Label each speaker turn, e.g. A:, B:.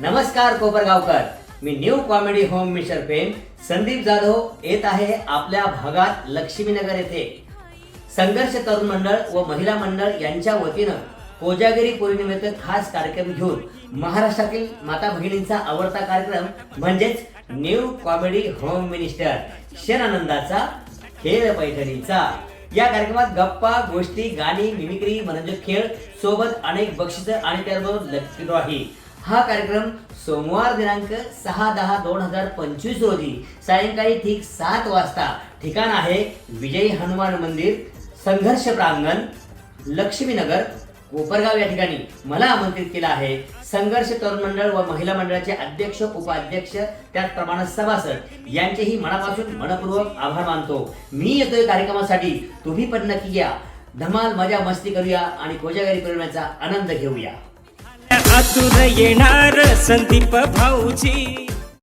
A: नमस्कार कोपरगावकर. मी new comedy home mister pen Sandeep Jadhav येत आहे आपल्या भागात लक्ष्मीनगर येथे. संघर्ष तरुण मंडळ व महिला मंडळ यांच्या वतीनं कोजागिरी पौर्णिमेत खास कार्यक्रम घेऊन महाराष्ट्रातील माता भगिनींचा आवडता कार्यक्रम म्हणजेच न्यू कॉमेडी होम मिनिस्टर शेन आनंदाचा खेळ पैठणीचा या कार्यक्रमात गप्पा गोष्टी गाणी मिमिक्री मनोरंजक खेळ सोबत अनेक बक्षिस आणि त्याबरोबर लकी हा कार्यक्रम सोमवार दिनांक सहा दहा दोन हजार पंचवीस रोजी सायंकाळी ठीक सात वाजता ठिकाण आहे विजयी हनुमान मंदिर संघर्ष प्रांगण लक्ष्मीनगर कोपरगाव या ठिकाणी. मला आमंत्रित केलं आहे संघर्ष तरुण मंडळ व महिला मंडळाचे अध्यक्ष उपाध्यक्ष त्याचप्रमाणे सभासद यांचेही मनापासून मनपूर्वक आभार मानतो. मी येतोय कार्यक्रमासाठी. तुम्ही पण नक्की या. धमाल मजा मस्ती करूया आणि कोजागरी करण्याचा आनंद घेऊया.
B: आतुर येणार संदीप भाऊजी.